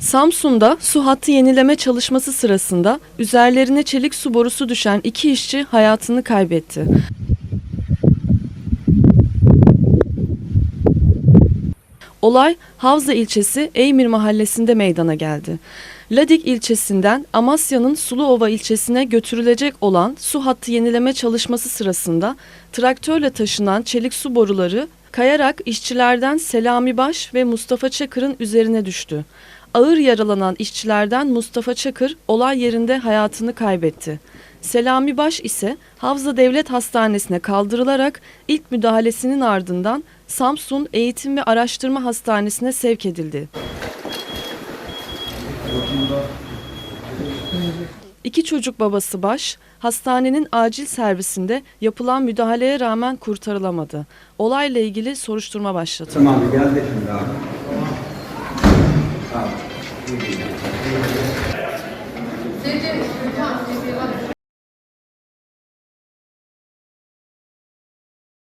Samsun'da su hattı yenileme çalışması sırasında üzerlerine çelik su borusu düşen iki işçi hayatını kaybetti. Olay Havza ilçesi Eymir mahallesinde meydana geldi. Ladik ilçesinden Amasya'nın Suluova ilçesine götürülecek olan su hattı yenileme çalışması sırasında traktörle taşınan çelik su boruları kayarak işçilerden Selami Baş ve Mustafa Çakır'ın üzerine düştü. Ağır yaralanan işçilerden Mustafa Çakır olay yerinde hayatını kaybetti. Selami Baş ise Havza Devlet Hastanesi'ne kaldırılarak ilk müdahalesinin ardından Samsun Eğitim ve Araştırma Hastanesi'ne sevk edildi. İki çocuk babası Baş, hastanenin acil servisinde yapılan müdahaleye rağmen kurtarılamadı. Olayla ilgili soruşturma başlatıldı. Tamam geldi şimdi abi. すいません、すいません。